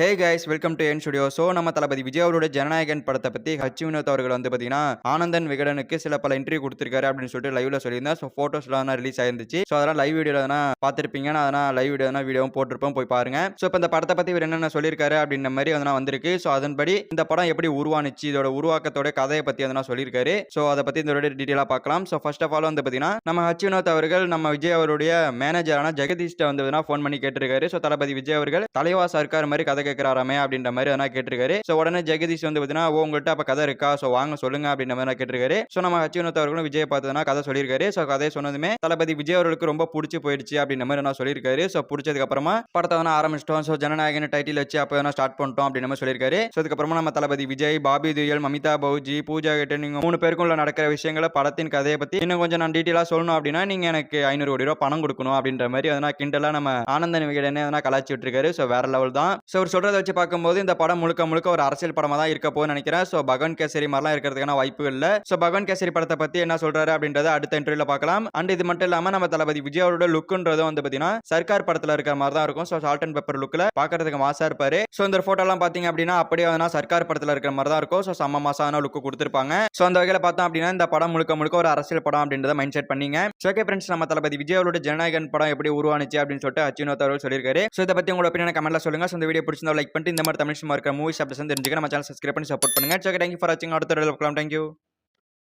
Hey guys welcome to என் studio so நம்ம தளபதி விஜய் அவருடைய ஜனநாயகன் படத்தை பற்றி ஹச் வினோத் அவர்கள் வந்து பார்த்தீங்கன்னா ஆனந்தன் விகடனுக்கு சில பல இன்டர்வியூ கொடுத்துருக்காரு அப்படின்னு சொல்லிட்டு லைவ்ல சொல்லியிருந்தேன் ஸோ ஃபோட்டோஸ்லாம் தான் ரிலீஸ் ஆயிருந்துச்சு. ஸோ அதெல்லாம் லைவ் வீடியோ எதனா பார்த்துருப்பீங்க. நான் அதனால் லைவ் வீடியோ தான் வீடியோவும் போட்டிருப்போம் போய் பாருங்க. ஸோ இப்போ இந்த படத்தை பற்றி இவர் என்னென்ன சொல்லியிருக்காரு அப்படின்ற மாதிரி அதெல்லாம் வந்திருக்கு. ஸோ அதன்படி இந்த படம் எப்படி உருவானுச்சு இதோட உருவாக்கத்தோட கதையை பற்றி அதனால் சொல்லியிருக்காரு. ஸோ அதை பற்றி இதோட டீட்டெயிலாக பார்க்கலாம். ஸோ ஃபர்ஸ்ட் ஆஃப் ஆல் வந்து பார்த்தீங்கன்னா நம்ம ஹச் வினோத் அவர்கள் நம்ம விஜய் அவருடைய மேனேஜரான ஜெகதீஷ்ட வந்து ஃபோன் பண்ணி கேட்டிருக்காரு. ஸோ தளபதி விஜய் அவர்கள் தலைவா சர்க்கார் மாதிரி கதை கேட்குறாராமே அப்படின்ற மாதிரி அதெல்லாம் கேட்டிருக்காரு. ஸோ உடனே ஜெகதீஷ் வந்து பார்த்தீங்கன்னா "ஓ, உங்கள்கிட்ட அப்போ கதை இருக்கா? ஸோ வாங்க சொல்லுங்க அப்படின்ற மாதிரி கேட்டிருக்காரு. ஸோ நம்ம ஹச்சினத் அவர்களும் விஜய் பார்த்ததுனா கதை சொல்லியிருக்காரு. ஸோ கதையை சொன்னதுமே தளபதி விஜய் அவர்களுக்கு ரொம்ப பிடிச்சி போயிடுச்சு அப்படின்ற மாதிரி நான் சொல்லியிருக்காரு. ஸோ பிடிச்சதுக்கு அப்புறமா படத்தை வந்து ஆரம்பிச்சிட்டோம். ஸோ ஜனநாயகன் டைட்டில் வச்சு அப்போ வேணா ஸ்டார்ட் பண்ணிட்டோம் அப்படின்னு மாதிரி சொல்லியிருக்காரு. ஸோ அதுக்கப்புறமா நம்ம தளபதி விஜய் பாபி துயல் மமிதா பௌஜி பூஜா கிட்ட நீங்கள் மூணு பேருக்கும் உள்ள நடக்கிற விஷயங்களை படத்தின் கதையை பற்றி இன்னும் கொஞ்சம் நான் டீட்டெயிலாக சொல்லணும் அப்படின்னா நீங்கள் எனக்கு ஐநூறு கோடி ரூபா பணம் கொடுக்கணும் அப்படின்ற மாதிரி அதனால் கிண்டலாக நம்ம ஆனந்த விகடனே அதனால் கலாச்சி விட்டுருக்காரு. ஸோ வேற லெவல் தான். ஸோ அவர் சொல்றதை வச்சு பார்க்கும்போது இந்த படம் முழுக்க முழுக்க ஒரு அரசியல் படமாக தான் இருக்க போகுதுன்னு நினைக்கிறேன். ஸோ பகவான் கேசரி மாதிரிலாம் இருக்கிறதுக்கான வாய்ப்பு இல்லை. ஸோ பகவான் கேசரி படத்தை பத்தி என்ன சொல்றாரு அப்படின்றத அடுத்த இன்டர்வியூல பார்க்கலாம். அண்ட் இது மட்டும் இல்லாம நம்ம தளபதி விஜயோட லுக்குன்றதும் வந்து பார்த்தீங்கன்னா சர்க்கார் படத்துல இருக்கிற மாதிரி தான் இருக்கும். ஸோ சால்ட் அண்ட் பெப்பர் லுக்கில் பார்க்கறதுக்கு மாசா இருப்பாரு. ஸோ இந்த ஃபோட்டோலாம் பார்த்தீங்க அப்படின்னா அப்படியே வந்து சர்க்கார் படத்தில் இருக்கிற மாதிரி தான் இருக்கும். ஸோ செம்ம மாசான லுக்கு கொடுத்துருப்பாங்க. ஸோ அந்த வகையில் பார்த்தோம் அப்படின்னா இந்த படம் முழுக்க முழுக்க ஒரு அரசியல் படம் அப்படின்றத மைண்ட் செட் பண்ணீங்க. ஸோ ஓகே ஃப்ரெண்ட்ஸ் நம்ம தளபதி விஜயோட ஜனநாயகன் படம் எப்படி உருவானுச்சு அப்படின்னு சொல்லிட்டு அச்சுனோத் அவர்கள் சொல்லியிருக்காரு. ஸோ இதை பற்றி உங்களோட ஒப்பீனியன் கமெண்ட்ல சொல்லுங்க. ஸோ இந்த வீடியோ பிடிச்சிருந்தா லைக் பண்ணிட்டு இந்த மாதிரி தமிழ் சினிமா இருக்கிற மூவிஸ் அப்படி தெரிஞ்சுக்க நம்ம சேனல் சப்ஸ்கிரைப் பண்ணி சப்போர்ட் பண்ணுங்க. ஸோ தேங்க்யூ ஃபார் வாட்சிங் அடுத்த வீடியோ பார்க்கலாம். தேங்க்யூ